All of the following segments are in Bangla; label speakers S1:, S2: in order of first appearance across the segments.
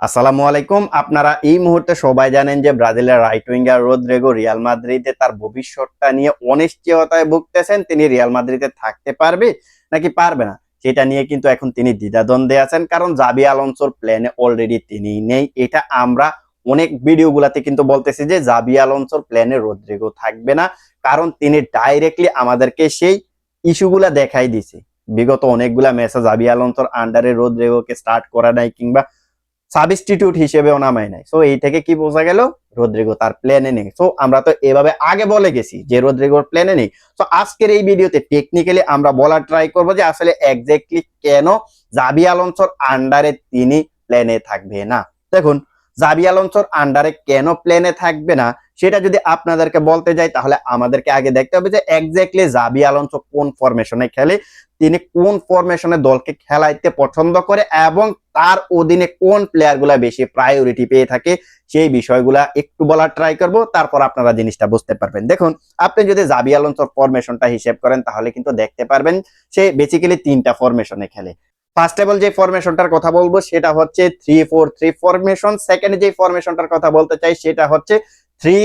S1: আসসালামু আলাইকুম। আপনারা এই মুহূর্তে সবাই জানেন যে ব্রাজিলের রাইট উইঙ্গার রোদ্রেগো রিয়াল মাদ্রিদে তার ভবিষ্যৎটা নিয়ে অনিশ্চয়তায় ভুগতেছেন। তিনি রিয়াল মাদ্রিদে থাকতে পারবে নাকি পারবে না, সেটা নিয়ে কিন্তু এখন তিনি দ্বিধাদ্বন্দ্বে আছেন, কারণ জাবি আলোনসোর প্ল্যানে অলরেডি তিনি নেই। এটা আমরা অনেক ভিডিওগুলাতে কিন্তু বলতেছি যে জাবি আলোনসোর প্ল্যানে রোদ্রিগো থাকবে না, কারণ তিনি ডাইরেক্টলি আমাদেরকে সেই ইস্যুগুলা দেখাই দিছে। বিগত অনেকগুলা ম্যাচে জাবি আলোনসোর আন্ডারে রোদ্রিগোকে স্টার্ট করা নাই কিংবা সাবস্টিটিউট হিসেবেও নামায় নাই। সো এই থেকে কি বোঝা গেল? রোদ্রিগো তার প্ল্যানে নেই। সো আমরা তো এভাবে আগে বলে গেছি যে রোদ্রিগোর প্ল্যানে নেই। সো আজকের এই ভিডিওতে টেকনিক্যালি আমরা বলার ট্রাই করব যে আসলে এক্স্যাক্টলি কেন জাবি আলোনসোর আন্ডারে তিনি প্ল্যানে থাকবে না। দেখুন জাবি আলোনসোর আন্ডারে কেন প্লেনে থাকবে না? সেটা যদি আপনাদেরকে বলতে যাই, তাহলে আমাদেরকে আগে দেখতে হবে যে এক্স্যাক্টলি জাবি আলোনসো কোন ফরমেশনে খেলে, তিনি কোন ফরমেশনে দলকে খেলাইতে পছন্দ করে এবং তার অধীনে কোন প্লেয়ারগুলা বেশি প্রায়োরিটি পেয়ে থাকে, সেই বিষয়গুলা একটু বলার ট্রাই করব, তারপর আপনারা জিনিসটা বুঝতে পারবেন। দেখুন, আপনি যদি জাবি আলোনসোর ফরমেশনটা হিসেব করেন, তাহলে কিন্তু দেখতে পারবেন সে বেসিক্যালি তিনটা ফরমেশনে খেলে। ফার্স্ট অফ যে ফরমেশনটার কথা বলব, সেটা হচ্ছে three four three formation second যে ফরমেশনটার কথা বলতে চাই, সেটা হচ্ছে থ্রি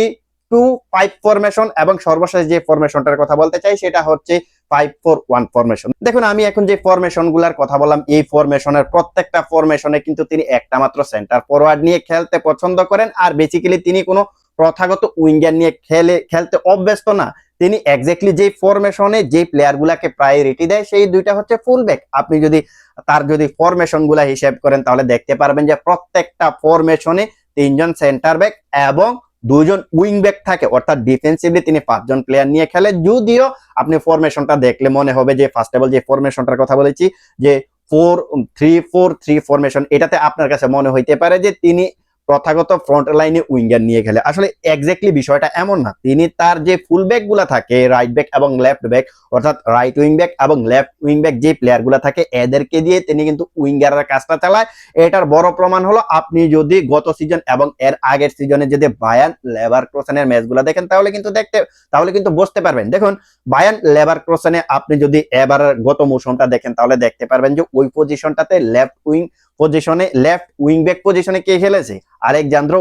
S1: টু ফাইভ ফরমেশন এবং সর্বশেষ যে ফরমেশনটার কথা বলতে চাই, সেটা হচ্ছে ফাইভ ফোর ওয়ান ফরমেশন দেখুন, আমি এখন যে ফরমেশনগুলার কথা বললাম, এই ফরমেশনের প্রত্যেকটা ফরমেশনে কিন্তু তিনি একটা মাত্র সেন্টার ফরওয়ার্ড নিয়ে খেলতে পছন্দ করেন। আর বেসিক্যালি তিনি কোনো প্রথাগত উইঙ্গার নিয়ে খেলে, খেলতে অভ্যস্ত না। তিনি এক্স্যাক্টলি যে ফরমেশনে যে প্লেয়ার গুলাকে প্রায়োরিটি দেয়, সেই দুইটা হচ্ছে ফুল ব্যাক আপনি যদি তার যদি ফরমেশনগুলা হিসেব করেন, তাহলে দেখতে পারবেন যে প্রত্যেকটা ফরমেশনে তিনজন সেন্টার ব্যাক এবং দুজন উইং ব্যাক থাকে। অর্থাৎ ডিফেন্সিভলি তিনি পাঁচজন প্লেয়ার নিয়ে খেলে। যদিও আপনি ফরমেশনটা দেখলে মনে হবে যে ফার্স্ট অফ অল যে ফরমেশনটার কথা বলেছি, যে four three four three formation এটাতে আপনার কাছে মনে হইতে পারে যে তিনি প্রথাগত ফ্রন্ট লাইনে উইঙ্গার নিয়ে খেলে। আসলে এক্স্যাক্টলি বিষয়টা এমন না। তিনি তার যে ফুল ব্যাকগুলা থাকে রাইট ব্যাক এবং লেফট ব্যাক অর্থাৎ রাইট উইং ব্যাক এবং লেফট উইং ব্যাক যে প্লেয়ারগুলা থাকে, এদেরকে দিয়ে তিনি কিন্তু উইঙ্গারের কাজটা চালায়। এটার বড় প্রমাণ হলো, আপনি যদি গত সিজন এবং এর আগের সিজনে যদি বায়ান লেবার ক্রোসেনের ম্যাচগুলো দেখেন, তাহলে কিন্তু দেখতে, তাহলে কিন্তু বুঝতে পারবেন। দেখুন বায়ান লেবার ক্রোসেনে আপনি যদি এবার গত মৌসুমটা দেখেন, তাহলে দেখতে পারবেন যে ওই পজিশনটাতে লেফট উইং পজিশনে লেফট উইং ব্যাক পজিশনে কে খেলেছে? আলেকজান্দ্রো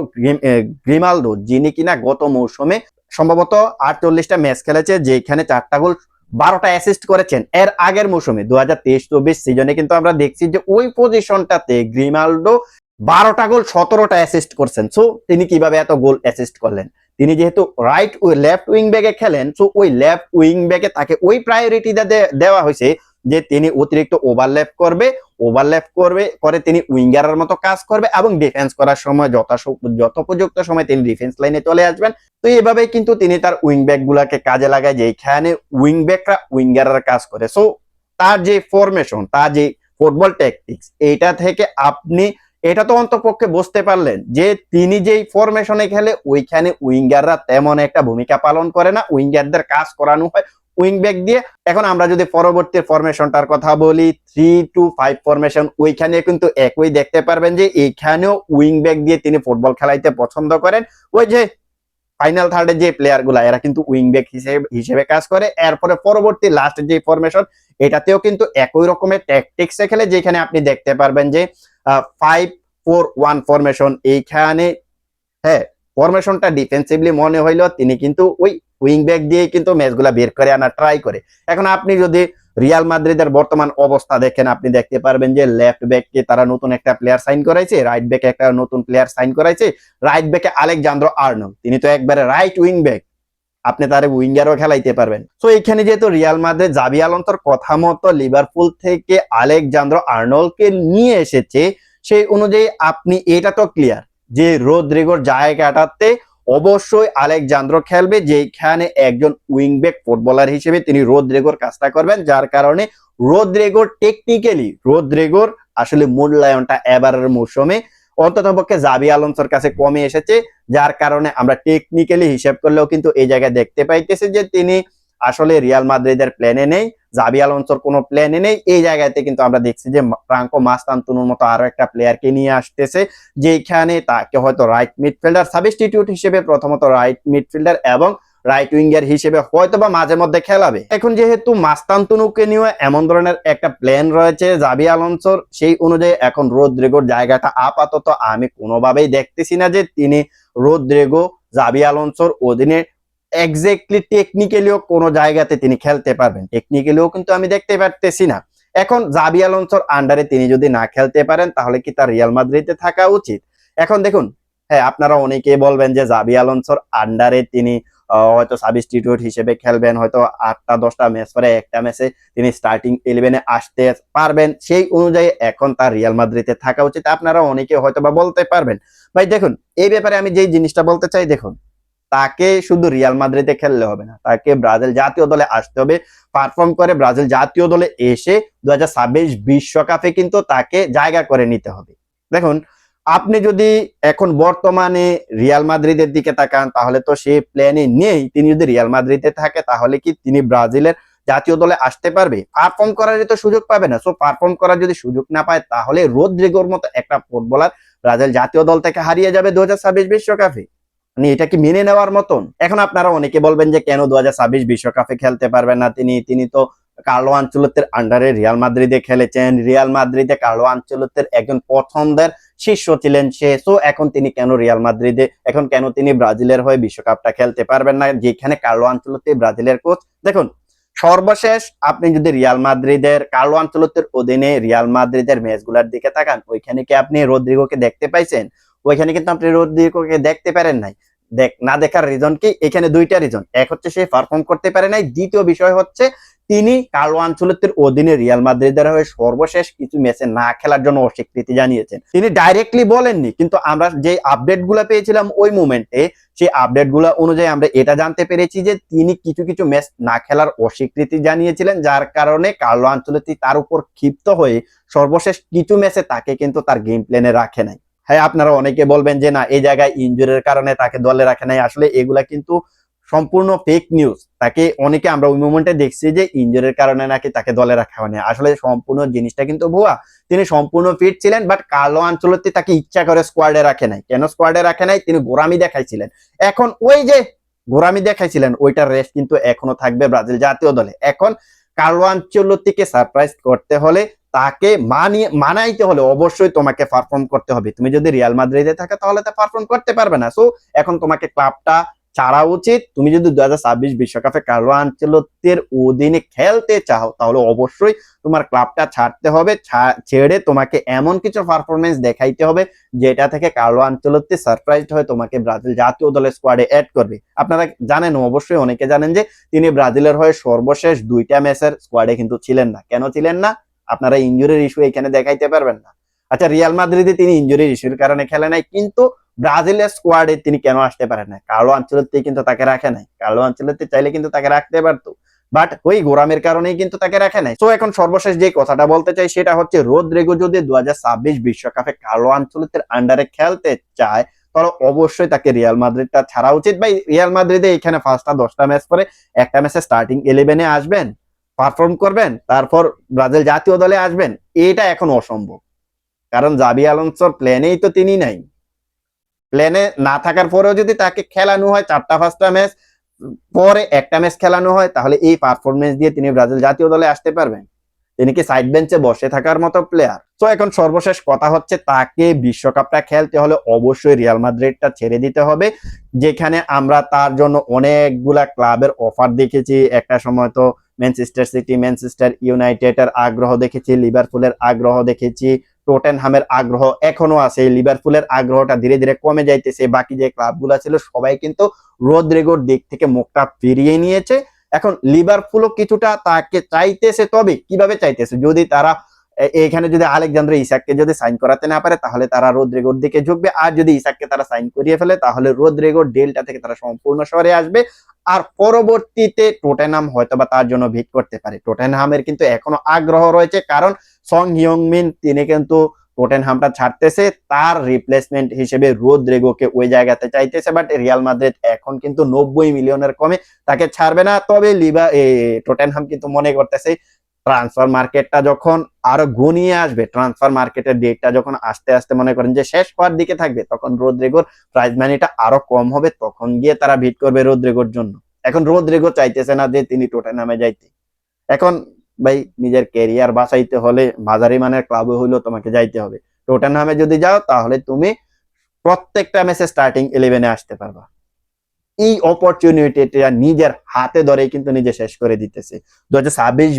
S1: গ্রিমালদো, যিনি কিনা গত মৌসুমে সম্ভবত আটচল্লিশটা ম্যাচ খেলেছে, যেখানে চারটা গোল, বারোটা অ্যাসিস্ট করেছেন। এর আগের মৌসুমে দু হাজার তেইশ চব্বিশ সিজনে কিন্তু আমরা দেখছি যে ওই পজিশনটাতে গ্রিমালডো বারোটা গোল, সতেরোটা অ্যাসিস্ট করছেন। সো তিনি কীভাবে এত গোল অ্যাসিস্ট করলেন? তিনি যেহেতু রাইট ওই লেফট উইং ব্যাগে খেলেন সো ওই লেফট উইং ব্যাগে তাকে ওই প্রায়োরিটি দেওয়া হয়েছে। যে তিনি অতিরিক্ত ওভারল্যাপ করবে ওভারল্যাপ করবে, করে তিনি উইঙ্গারের মতো কাজ করবে এবং ডিফেন্স করার সময় যথা যথোপযুক্ত সময় তিনি ডিফেন্স লাইনে চলে আসবেন। তো এইভাবে কিন্তু তিনি তার উইং ব্যাক গুলাকে কাজে লাগায় যেখানে উইং ব্যাকরা উইঙ্গারের কাজ করে। সো তার যে ফরমেশন তার যে ফুটবল ট্যাকটিক্স এইটা থেকে আপনি, এটা তো অন্তপক্ষে বুঝতে পারলেন যে তিনি যেই ফরমেশনে খেলে, ওইখানে উইঙ্গাররা তেমন একটা ভূমিকা পালন করে না। উইঙ্গারদের কাজ করানো হয় উইং ব্যাক দিয়ে। এখন আমরা যদি পরবর্তী ফরমেশনটার কথা বলি থ্রি টু ফাইভ ফরমেশন ওইখানে কিন্তু একই দেখতে পারবেন যে এইখানেও উইং ব্যাক দিয়ে তিনি ফুটবল খেলাইতে পছন্দ করেন। ওই যে ফাইনাল থার্ডের যে প্লেয়ারগুলা এরা কিন্তু উইং ব্যাক হিসেবে হিসেবে কাজ করে। এরপরে পরবর্তী লাস্ট যে ফরমেশন এটাতেও কিন্তু একই রকমের ট্যাকটিক্সে খেলে, যেখানে আপনি দেখতে পারবেন যে ফাইভ ফোর ওয়ান ফরমেশন এইখানে হ্যাঁ ফরমেশনটা ডিফেন্সিভলি মনে হইল, তিনি কিন্তু ওই উইং ব্যাক দিয়ে কিন্তু ম্যাচগুলা বের করে আনা ট্রাই করে। এখন আপনি যদি রিয়াল মাদ্রিদের বর্তমান অবস্থা দেখেন, আপনি দেখতে পারবেন যে লেফট ব্যাককে তারা নতুন একটা প্লেয়ার সাইন করাইছে রাইট ব্যাকে একটা নতুন প্লেয়ার সাইন করাইছে। রাইট ব্যাকে আলেকজান্দ্র আর্নল তিনি তো একবারে রাইট উইং ব্যাক আপনি তার উইঙ্গারও খেলাইতে পারবেন। তো এখানে যেহেতু রিয়াল মাদ্রিদ জাবি আলন্তর কথা মতো লিভারপুল থেকে আলেকজান্দ্র আর্নলকে নিয়ে এসেছে, সেই অনুযায়ী আপনি এটা তো ক্লিয়ার যে রোদ্রিগোর জায়গাটাতে অবশ্যই আলেকজান্দ্র খেলবে, যেখানে একজন উইংব্যাক ফুটবলার হিসেবে তিনি রোদ্রেগোর কাজটা করবেন, যার কারণে রোদ্রেগোর টেকনিক্যালি রোদ্রেগোর আসলে মূল্যায়নটা এবারের মৌসুমে অন্ততপক্ষে জাবি আলমসর কাছে কমে এসেছে, যার কারণে আমরা টেকনিক্যালি হিসেব করলেও কিন্তু এই জায়গায় দেখতে পাইতেছি যে তিনি আসলে রিয়াল মাদ্রিদের প্ল্যানে নেই। জাবি আলোনসোর কোনো প্ল্যানে নেই। এই জায়গাতে কিন্তু আমরা দেখছি যে ফ্রাঙ্কো মাস্তান্তুনুর মতো আরও একটা প্লেয়ারকে নিয়ে আসতেছে যেখানে তাকে হয়তো রাইট মিডফিল্ডার সাবস্টিটিউট হিসেবে প্রথমত রাইট মিডফিল্ডার এবং রাইট উইঙ্গার হিসেবে হয়তো বা মাঝে মধ্যে খেলাবে। এখন যেহেতু মাস্তান্তনুকে নিয়ে এমন ধরনের একটা প্ল্যান রয়েছে জাবি আলনসোর সেই অনুযায়ী এখন রোদ্রেগোর জায়গাটা আপাতত আমি কোনোভাবেই দেখতেছি না যে তিনি রোদ্রেগো জাবি আলনসোর অধীনে এক্স্যাক্টলি টেকনিক্যালিও কোনো জায়গাতে তিনি খেলতে পারবেন। টেকনিক্যালিও কিন্তু আমি দেখতে পারতেছি না। এখন জাবি আলনসোর আন্ডারে তিনি যদি না খেলতে পারেন, তাহলে কি তার রিয়াল মাদ্রিদে থাকা উচিত? এখন দেখুন হ্যাঁ আপনারা অনেকেই বলবেন যে জাবি আলনসোর আন্ডারে তিনি হয়তো সাবস্টিটিউট হিসেবে খেলবেন, হয়তো আটটা, দশটা ম্যাচ পরে একটা ম্যাচে তিনি স্টার্টিং ইলেভেনে আসতে পারবেন। সেই অনুযায়ী এখন তার রিয়াল মাদ্রিদে থাকা উচিত। আপনারা অনেকে হয়তো বা বলতে পারবেন। ভাই, দেখুন, এই ব্যাপারে আমি যেই জিনিসটা বলতে চাই, দেখুন তাকে শুধু রিয়াল মাদ্রিদে খেললে হবে না, তাকে ব্রাজিল জাতীয় দলে আসতে হবে পারফর্ম করে ব্রাজিল জাতীয় দলে এসে দু হাজার বিশ্বকাপে কিন্তু তাকে জায়গা করে নিতে হবে। দেখুন, আপনি যদি এখন বর্তমানে রিয়াল মাদ্রিদের দিকে তাকান, তাহলে তো সে প্ল্যানে নেই। তিনি যদি রিয়াল মাদ্রিদে থাকে, তাহলে কি তিনি ব্রাজিলের জাতীয় দলে আসতে পারবে? পারফর্ম করার তো সুযোগ পাবে না। সো পারফর্ম করার যদি সুযোগ না পায়, তাহলে রোদ্রিগোর মতো একটা ফুটবলার ব্রাজিল জাতীয় দল থেকে হারিয়ে যাবে দু হাজার বিশ্বকাপে। মানে এটা কি মেনে নেওয়ার মতন। এখন আপনারা অনেকে বলবেন যে, কেন দু বিশ্বকাপে খেলতে পারবেন না তিনি? তিনি তো কার্লো আঞ্চলতের আন্ডারে রিয়াল মাদ্রিদে খেলেছেন। রিয়াল মাদ্রিদে কার্লো আঞ্চলতের একজন পছন্দের শীর্ষ ছিলেন সে। সো এখন তিনি কেন রিয়াল মাদ্রিদে, এখন কেন তিনি ব্রাজিলের হয়ে বিশ্বকাপটা খেলতে পারবেন না? যেখানে কার্লো আঞ্চলতে ব্রাজিলের কোচ দেখুন, সর্বশেষ আপনি যদি রিয়াল মাদ্রিদের, কার্লো আঞ্চলতের অধীনে রিয়াল মাদ্রিদের ম্যাচগুলোর দিকে তাকান, ওইখানে কি আপনি রদ্রিগোকে দেখতে পাইছেন? ওইখানে কিন্তু আপনি রদ্রিগোকে দেখতে পারেন নাই। দেখ, না দেখার রিজন কি? এখানে দুইটা রিজন এক হচ্ছে সে পারফর্ম করতে পারে নাই। দ্বিতীয় বিষয় হচ্ছে, তিনি কার্লো আঞ্চলতের অধীনে রিয়াল মাদ্রিদের হয়ে সর্বশেষ কিছু ম্যাচে না খেলার জন্য অস্বীকৃতি জানিয়েছেন। তিনি ডাইরেক্টলি বলেননি, কিন্তু আমরা যে আপডেটগুলা পেয়েছিলাম ওই মুমেন্টে সেই আপডেটগুলা অনুযায়ী আমরা এটা জানতে পেরেছি যে, তিনি কিছু কিছু ম্যাচ না খেলার অস্বীকৃতি জানিয়েছিলেন, যার কারণে কার্লো আঞ্চলতি তার উপর ক্ষিপ্ত হয়ে সর্বশেষ কিছু ম্যাচে তাকে কিন্তু তার গেম প্ল্যানে রাখে নাই। হ্যাঁ আপনারা অনেকে বলবেন যে না, এই জায়গায় ইনজুরির কারণে তাকে দলে রাখে নাই। আসলে এগুলা কিন্তু সম্পূর্ণ ফেক নিউজ তাকে অনেকে আমরা ওই মোমেন্টে দেখছি যে ইনজুরির কারণে নাকি তাকে দলে রাখা হয়নি। আসলে সম্পূর্ণ জিনিসটা কিন্তু ভুয়া। তিনি সম্পূর্ণ ফিট ছিলেন বাট কালো আঞ্চলতে তাকে ইচ্ছা করে স্কোয়াডে রাখে নাই। কেন স্কোয়াডে রাখে নাই? তিনি গোরামি দেখাইছিলেন। এখন ওই যে গোরামি দেখাইছিলেন, ওইটার রেস্ট কিন্তু এখনও থাকবে ব্রাজিল জাতীয় দলে। এখন কার্লো আঞ্চলতিকে সারপ্রাইজ করতে হলে তাকে মানিয়ে, মানাইতে হলে অবশ্যই তোমাকে পারফর্ম করতে হবে। তুমি যদি রিয়াল মাদ্রিদে থাকো, তাহলে তা পারফর্ম করতে পারবে না। সো এখন তোমাকে ক্লাবটা ছাড়া উচিত। তুমি যদি দু বিশ্বকাপে কার্লো আঞ্চলতের অধীনে খেলতে চাও, তাহলে অবশ্যই তোমার ক্লাবটা ছাড়তে হবে। ছেড়ে তোমাকে এমন কিছু পারফরমেন্স দেখাইতে হবে, যেটা থেকে কার্লো আঞ্চলতে সারপ্রাইজ হয়ে তোমাকে ব্রাজিল জাতীয় দলের স্কোয়াডে অ্যাড করবে। আপনারা জানেন, অবশ্যই অনেকে জানেন যে, তিনি ব্রাজিলের হয়ে সর্বশেষ দুইটা ম্যাচের স্কোয়াডে কিন্তু ছিলেন না। কেন ছিলেন না? আপনারা ইঞ্জুরির ইস্যু এখানে দেখাইতে পারবেন না। আচ্ছা রিয়াল মাদ্রিদে তিনি ইঞ্জুরির ইস্যুর কারণে খেলে নাই, কিন্তু ব্রাজিলের স্কোয়াডে তিনি কেন আসতে পারেন না কার্লো আঞ্চলতে কিন্তু তাকে রাখে নাই। কার্লো আঞ্চলতে চাইলে কিন্তু তাকে রাখতে পারতো। বাট ওই গোরামের কারণেই কিন্তু তাকে রাখে নাই। তো এখন সর্বশেষ যে কথাটা বলতে চাই, সেটা হচ্ছে রোদ্রেগো যদি দু বিশ্বকাপে কালো আঞ্চলতের আন্ডারে খেলতে চায়, তাহলে অবশ্যই তাকে রিয়াল মাদ্রিদটা ছাড়া উচিত। ভাই রিয়াল মাদ্রিদে এখানে পাঁচটা, দশটা ম্যাচ পরে একটা ম্যাচে স্টার্টিং ইলেভেনে আসবেন। পারফর্ম করবেন, তারপর ব্রাজিল জাতীয় দলে আসবেন, এটা এখন অসম্ভব। কারণ জাবি আলোনসোর প্ল্যানেই তো তিনি নাই। প্ল্যানে না থাকার পরেও যদি তাকে খেলানো হয়, চারটা পাঁচটা ম্যাচ পরে একটা ম্যাচ খেলানো হয়, তাহলে এই পারফরমেন্স দিয়ে তিনি ব্রাজিল জাতীয় দলে আসতে পারবেন। তিনি কি সাইড বেঞ্চে বসে থাকার মতো প্লেয়ার তো এখন সর্বশেষ কথা হচ্ছে, তাকে বিশ্বকাপটা খেলতে হলে অবশ্যই রিয়াল মাদ্রিদটা ছেড়ে দিতে হবে, যেখানে আমরা তার জন্য অনেকগুলা ক্লাবের অফার দেখেছি। একটা সময় তো ম্যানচেস্টার সিটি ম্যানচেস্টার ইউনাইটেডের আগ্রহ দেখেছি লিভারপুলের আগ্রহ দেখেছি টোটেনহামের আগ্রহ এখনও আছে। লিভারপুলের আগ্রহটা ধীরে ধীরে কমে যাইতেছে। বাকি যে ক্লাবগুলো ছিল সবাই কিন্তু রোদ্রেগোর দিক থেকে মুখটা ফিরিয়ে নিয়েছে। এখন লিভারপুলও কিছুটা তাকে চাইতেছে তবে কীভাবে চাইতেছে? যদি তারা এখানে যদি আলেকজান্দ্র ইসাককে যদি সাইন করাতে না পারে তাহলে তারা রোদ্রেগোর দিকে ঝুঁকবে। আর যদি ইসাককে তারা সাইন করিয়ে ফেলে তাহলে রোদ্রেগোর ডেলটা থেকে তারা সম্পূর্ণ সরে আসবে। আর পরবর্তীতে টোটেনহাম হয়তো বা তার জন্য ভিট করতে পারে। টোটেনহামের কিন্তু এখনও আগ্রহ রয়েছে কারণ সং হিয়ংমিন তিনি কিন্তু টোটেনহামটা ছাড়তেছে। তার রিপ্লেসমেন্ট হিসেবে রোদ্রেগোকে ওই জায়গাতে চাইতেছে বাট রিয়াল মাদ্রিদ এখন কিন্তু নব্বই মিলিয়নের কমে তাকে ছাড়বে না। তবে লিবা এ, টোটেনহাম কিন্তু মনে করতেছে ট্রান্সফার মার্কেটটা যখন আরও ঘনিয়ে আসবে ট্রান্সফার মার্কেটের ডেটটা যখন আস্তে আস্তে মনে করেন যে শেষ হওয়ার দিকে থাকবে, তখন রোদ্রেগোর প্রাইজ মানিটা আরও কম হবে, তখন গিয়ে তারা ভিট করবে রোদ্রেগোর জন্য। এখন রোদ্রিগো চাইতেছে না যে তিনি টোটে নামে যাইতে। এখন ভাই নিজের ক্যারিয়ার বাঁচাইতে হলে মাঝারি মানের ক্লাবে হইলেও তোমাকে যাইতে হবে। টোটে নামে যদি যাও, তাহলে তুমি প্রত্যেকটা ম্যাচে স্টার্টিং ইলেভেনে আসতে পারবা। এই অপরচুনিটিটা নিজের হাতে ধরে কিন্তু নিজে শেষ করে দিতেছে। দু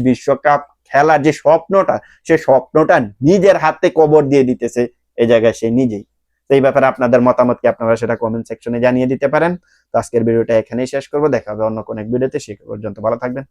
S1: বিশ্বকাপ খেলার যে স্বপ্নটা, সে স্বপ্নটা নিজের হাতে কবর দিয়ে দিতেছে এই জায়গায় সে নিজেই। তো এই ব্যাপারে আপনাদের মতামত কি আপনারা সেটা কমেন্ট সেকশনে জানিয়ে দিতে পারেন। তো আজকের ভিডিওটা এখানেই শেষ করব। দেখা হবে অন্য কোনো এক ভিডিওতে। সে পর্যন্ত ভালো থাকবেন।